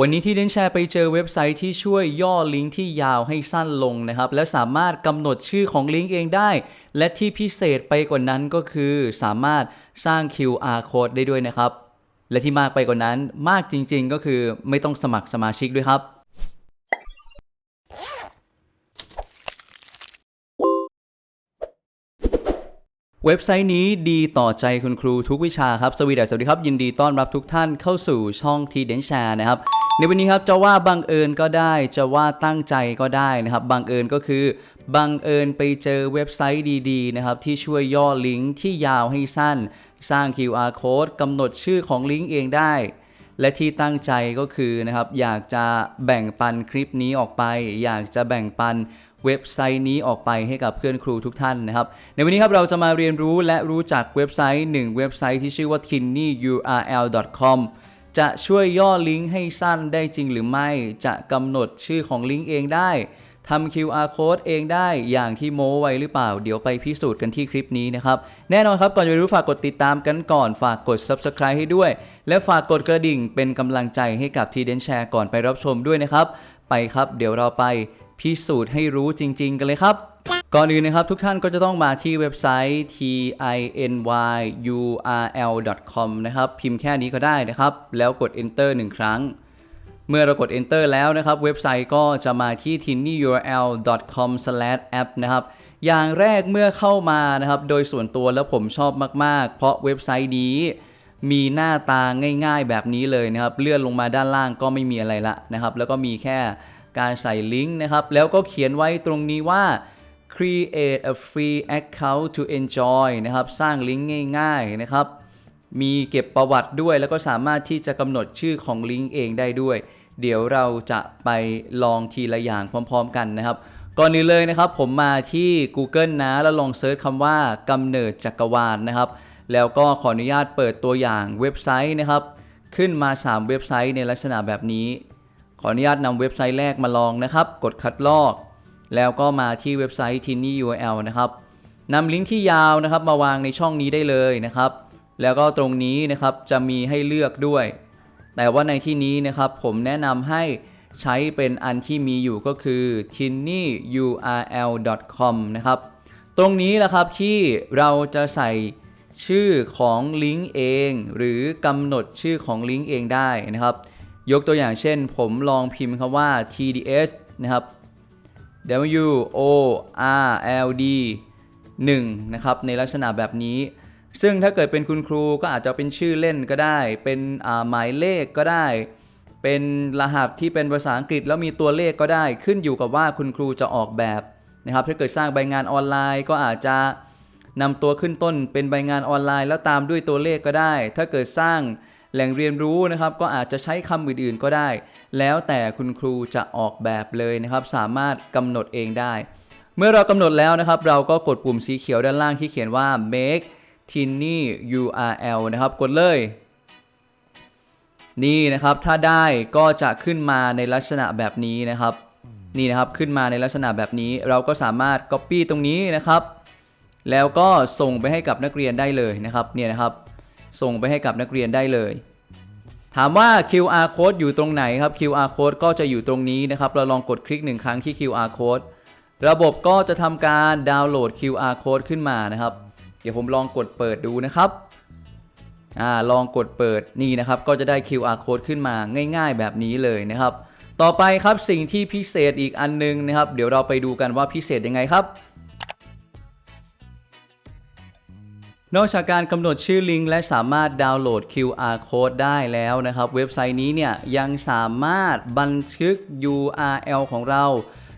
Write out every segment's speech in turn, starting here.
วันนี้ที่เดนแชร์ไปเจอเว็บไซต์ที่ช่วยย่อลิงก์ที่ยาวให้สั้นลงนะครับ และสามารถกำหนดชื่อของลิงก์เองได้ และที่พิเศษไปกว่านั้นก็คือสามารถสร้าง QR code ได้ด้วยนะครับ และที่มากไปกว่านั้นมากจริง ๆ ก็คือไม่ต้องสมัครสมาชิกด้วยครับเว็บไซต์นี้ดีต่อใจคุณครูทุกวิชาครับ สวีดัสสวัสดีครับ ยินดีต้อนรับทุกท่านเข้าสู่ช่องทีเดนแชร์นะครับ ในวันนี้ครับจะว่าบังเอิญก็ได้จะว่าตั้งใจก็ได้นะครับบังเอิญก็คือบังเอิญไปเจอเว็บไซต์ดีๆนะครับที่ช่วยย่อลิงก์ที่ยาวให้สั้น สร้าง QR code กำหนดชื่อของลิงก์เองได้ และที่ตั้งใจก็คือนะครับอยากจะแบ่งปันคลิปนี้ออกไป อยากจะแบ่งปันเว็บไซต์นี้ออกไปให้กับเพื่อนครูทุกท่านนะครับ ในวันนี้ครับเราจะมาเรียนรู้และรู้จักเว็บไซต์หนึ่งเว็บไซต์ที่ชื่อว่า tinyurl.com จะช่วยย่อลิงก์ให้สั้นได้จริงหรือไม่ จะกำหนดชื่อของลิงก์เองได้ทำ QR code เองได้อย่างที่โม้ไว้หรือเปล่า เดี๋ยวไปพิสูจน์กันที่คลิปนี้นะครับ แน่นอนครับ ก่อนจะไปรู้ฝากกดติดตามกันก่อน ฝากกด Subscribe ให้ด้วย และฝากกดกระดิ่งเป็นกำลังใจให้กับทีเดนแชร์ก่อนไปรับชมด้วยนะครับ ไปครับ เดี๋ยวเราไปพิสูจน์ให้รู้จริง ๆ กันเลยครับ ก่อนอื่นนะครับทุกท่านก็จะต้องมาที่เว็บไซต์ tinyurl.com นะครับ พิมพ์แค่นี้ก็ได้นะครับ แล้วกด enter หนึ่งครั้ง เมื่อเรากด enter แล้วนะครับ เว็บไซต์ก็จะมาที่ tinyurl.com/app นะครับอย่างแรกเมื่อเข้ามานะครับ โดยส่วนตัวแล้วผมชอบมาก ๆ เพราะเว็บไซต์นี้มีหน้าตาง่าย ๆ แบบนี้เลยนะครับ เลื่อนลงมาด้านล่างก็ไม่มีอะไรละนะครับ แล้วก็มีแค่การใส่ลิงก์นะครับ แล้วก็เขียนไว้ตรงนี้ว่า create a free account to enjoy นะครับ สร้างลิงก์ง่ายๆนะครับ มีเก็บประวัติด้วย แล้วก็สามารถที่จะกำหนดชื่อของลิงก์เองได้ด้วย เดี๋ยวเราจะไปลองทีละอย่างพร้อมๆกันนะครับ ก่อนอื่นเลยนะครับ ผมมาที่ Google นะ แล้วลองเซิร์ชคำว่ากำเนิดจักรวาลนะครับ แล้วก็ขออนุญาตเปิดตัวอย่างเว็บไซต์นะครับ ขึ้นมา 3 เว็บไซต์ในลักษณะแบบนี้ ขออนุญาตนำเว็บไซต์แรกมาลองนะครับ กดคัดลอก แล้วก็มาที่เว็บไซต์ tinyurl นะครับนำลิงก์ที่ยาวนะครับมาวางในช่องนี้ได้เลยนะครับ แล้วก็ตรงนี้นะครับจะมีให้เลือกด้วย แต่ว่าในที่นี้นะครับผมแนะนำให้ใช้เป็นอันที่มีอยู่ก็คือ tinyurl.com นะครับ ตรงนี้แหละครับที่เราจะใส่ชื่อของลิงก์เอง หรือกำหนดชื่อของลิงก์เองได้นะครับ ยกตัวอย่างเช่น ผมลองพิมพ์คำว่า tds นะครับ w o r l d 1นะครับในลักษณะแบบนี้ ซึ่งถ้าเกิดเป็นคุณครูก็อาจจะเป็นชื่อเล่นก็ได้ เป็นหมายเลขก็ได้ เป็นรหัสที่เป็นภาษาอังกฤษแล้วมีตัวเลขก็ได้ ขึ้นอยู่กับว่าคุณครูจะออกแบบนะครับถ้าเกิดสร้างใบงานออนไลน์ก็อาจจะนำตัวขึ้นต้นเป็นใบงานออนไลน์ แล้วตามด้วยตัวเลขก็ได้ ถ้าเกิดสร้าง แหล่งเรียนรู้นะครับก็อาจจะใช้คำอื่นๆก็ได้ แล้วแต่คุณครูจะออกแบบเลยนะครับ สามารถกำหนดเองได้ เมื่อเรากำหนดแล้วนะครับ เราก็กดปุ่มสีเขียวด้านล่างที่เขียนว่า make tiny url นะครับ กดเลย นี่นะครับถ้าได้ก็จะขึ้นมาในลักษณะแบบนี้นะครับนี่นะครับขึ้นมาในลักษณะแบบนี้เราก็สามารถ copy ตรงนี้นะครับ แล้วก็ส่งไปให้กับนักเรียนได้เลยนะครับเนี่ยนะครับ ส่งไปให้กับนักเรียนได้เลย ถามว่า QR code อยู่ตรงไหนครับ QR code ก็จะอยู่ตรงนี้นะครับ เราลองกดคลิกหนึ่งครั้งที่ QR code ระบบก็จะทำการดาวน์โหลด QR code ขึ้นมานะครับ เดี๋ยวผมลองกดเปิดดูนะครับอ่าลองกดเปิดนี่นะครับ ก็จะได้ QR code ขึ้นมาง่าย ๆ แบบนี้เลยนะครับ ต่อไปครับสิ่งที่พิเศษอีกอันนึงนะครับ เดี๋ยวเราไปดูกันว่าพิเศษยังไงครับ นอกจากการกำหนดชื่อลิงก์และสามารถดาวน์โหลด QR code ได้แล้วนะครับ เว็บไซต์นี้เนี่ยยังสามารถบันทึก URL ของเรา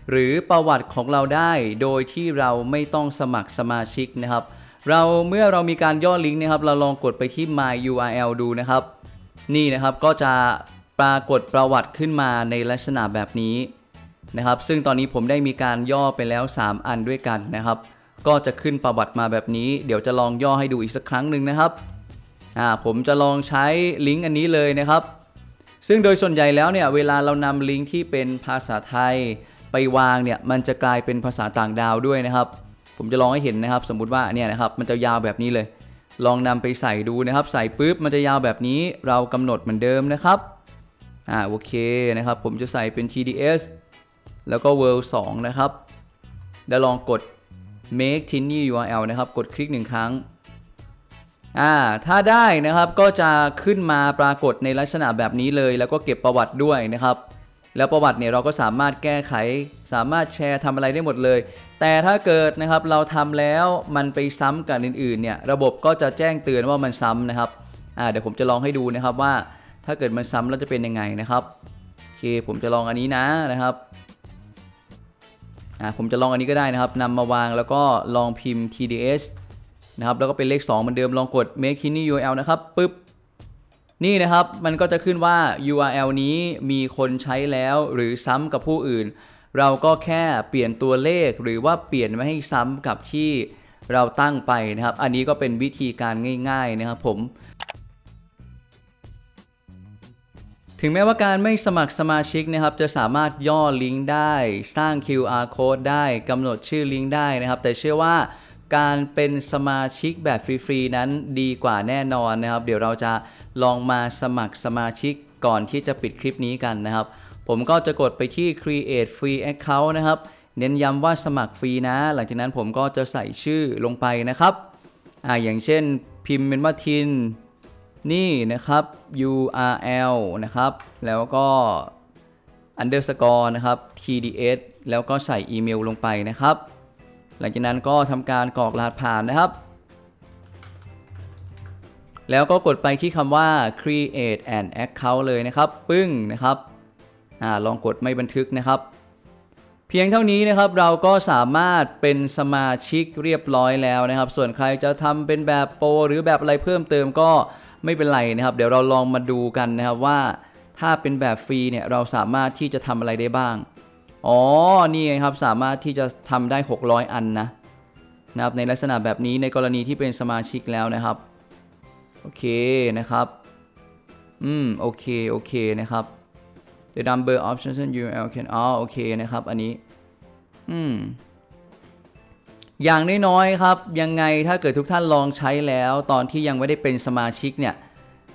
หรือประวัติของเราได้โดยที่เราไม่ต้องสมัครสมาชิกนะครับ เราเมื่อเรามีการย่อลิงก์นะครับ เราลองกดไปที่ my URL ดูนะครับ นี่นะครับก็จะปรากฏประวัติขึ้นมาในลักษณะแบบนี้นะครับ ซึ่งตอนนี้ผมได้มีการย่อไปแล้ว 3 อันด้วยกันนะครับ ก็จะขึ้นประวัติมาแบบนี้ เดี๋ยวจะลองย่อให้ดูอีกสักครั้งหนึ่งนะครับอ่าผมจะลองใช้ลิงก์อันนี้เลยนะครับ ซึ่งโดยส่วนใหญ่แล้วเนี่ยเวลาเรานำลิงก์ที่เป็นภาษาไทยไปวางเนี่ยมันจะกลายเป็นภาษาต่างดาวด้วยนะครับ ผมจะลองให้เห็นนะครับ สมมุติว่าเนี่ยนะครับมันจะยาวแบบนี้เลย ลองนำไปใส่ดูนะครับ ใส่ปุ๊บมันจะยาวแบบนี้เรากำหนดเหมือนเดิมนะครับอ่าโอเคนะครับ ผมจะใส่เป็น TDS แล้วก็ world 2 นะครับ แล้วลองกด make tiny URL นะครับ กดคลิกหนึ่งครั้งอ่าถ้าได้นะครับก็จะขึ้นมาปรากฏในลักษณะแบบนี้เลย แล้วก็เก็บประวัติด้วยนะครับ แล้วประวัติเนี่ยเราก็สามารถแก้ไข สามารถแชร์ทำอะไรได้หมดเลย แต่ถ้าเกิดนะครับเราทำแล้วมันไปซ้ำกับอื่นๆเนี่ยระบบก็จะแจ้งเตือนว่ามันซ้ำนะครับอ่าเดี๋ยวผมจะลองให้ดูนะครับว่าถ้าเกิดมันซ้ำแล้วจะเป็นยังไงนะครับโอเคผมจะลองอันนี้นะนะครับ อ่าผมจะลองอันนี้ก็ได้นะครับนำมาวางแล้วก็ลองพิมพ์ TDS นะครับแล้วก็เป็นเลข2เหมือนเดิมลองกด make kidney URL นะครับปึ๊บนี่นะครับมันก็จะขึ้นว่า URL นี้มีคนใช้แล้วหรือซ้ำกับผู้อื่น เราก็แค่เปลี่ยนตัวเลขหรือว่าเปลี่ยนไม่ให้ซ้ำกับที่เราตั้งไปนะครับ อันนี้ก็เป็นวิธีการง่าย ๆนะครับผม ถึงแม้ว่าการไม่สมัครสมาชิกนะครับ จะสามารถย่อลิงก์ได้ สร้าง QR code ได้กำหนดชื่อลิงก์ได้นะครับ แต่เชื่อว่าการเป็นสมาชิกแบบฟรีๆนั้นดีกว่าแน่นอนนะครับ เดี๋ยวเราจะลองมาสมัครสมาชิกก่อนที่จะปิดคลิปนี้กันนะครับ ผมก็จะกดไปที่ create free account นะครับ เน้นย้ำว่าสมัครฟรีนะ หลังจากนั้นผมก็จะใส่ชื่อลงไปนะครับอ่าอย่างเช่นพิมพ์เป็นว่าทิน นี่นะครับ URL นะครับ แล้วก็ underscore นะครับ TDS แล้วก็ใส่อีเมลลงไปนะครับ หลังจากนั้นก็ทำการกรอกรหัสผ่านนะครับ แล้วก็กดไปที่คำว่า create an account เลยนะครับ ปึ้งนะครับอาลองกดไม่บันทึกนะครับ เพียงเท่านี้นะครับเราก็สามารถเป็นสมาชิกเรียบร้อยแล้วนะครับ ส่วนใครจะทำเป็นแบบโปรหรือแบบอะไรเพิ่มเติมก็ ไม่เป็นไรนะครับ เดี๋ยวเราลองมาดูกันนะครับว่า ถ้าเป็นแบบฟรีเนี่ยเราสามารถที่จะทำอะไรได้บ้าง อ๋อ นี่ไงครับสามารถที่จะทำได้ 600 อันนะนะครับในลักษณะแบบนี้ในกรณีที่เป็นสมาชิกแล้วนะครับ โอเคนะครับ อืม โอเค โอเคนะครับ the number of options URL can อ๋อโอเคนะครับ อันนี้ อืม อย่างน้อยๆครับ ยังไงถ้าเกิดทุกท่านลองใช้แล้ว ตอนที่ยังไม่ได้เป็นสมาชิกเนี่ย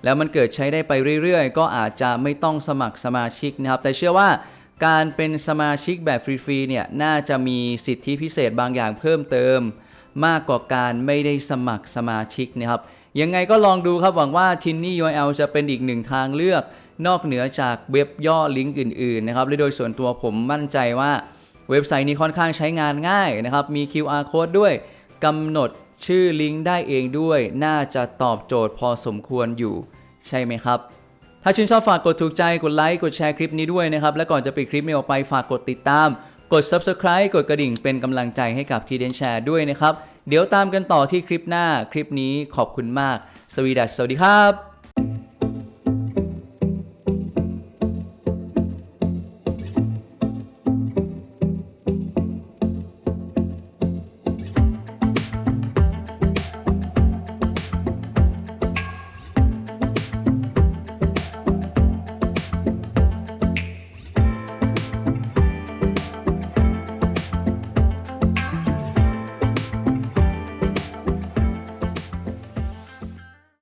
แล้วมันเกิดใช้ได้ไปเรื่อยๆ ก็อาจจะไม่ต้องสมัครสมาชิกนะครับ แต่เชื่อว่าการเป็นสมาชิกแบบฟรีๆเนี่ยน่าจะมีสิทธิพิเศษบางอย่างเพิ่มเติม มากกว่าการไม่ได้สมัครสมาชิกนะครับยังไงก็ลองดูครับหวังว่า t i n n y URL จะเป็นอีกหนึ่งทางเลือก นอกเหนือจากเว็บย่อลิงก์อื่นๆนะครับและโดยส่วนตัวผมมั่นใจว่า เว็บไซต์นี้ค่อนข้างใช้งานง่ายนะครับ มี QR code ด้วยกำหนดชื่อลิงก์ได้เองด้วย น่าจะตอบโจทย์พอสมควรอยู่ ใช่ไหมครับ ถ้าชื่นชอบฝากกดถูกใจ กดไลค์ กดแชร์คลิปนี้ด้วยนะครับ และก่อนจะปิดคลิปนี้ออกไปฝากกดติดตาม กด Subscribe กดกระดิ่งเป็นกำลังใจให้กับทีเดนแชร์ด้วยนะครับ เดี๋ยวตามกันต่อที่คลิปหน้า คลิปนี้ขอบคุณมาก สวีดัสสวัสดีครับ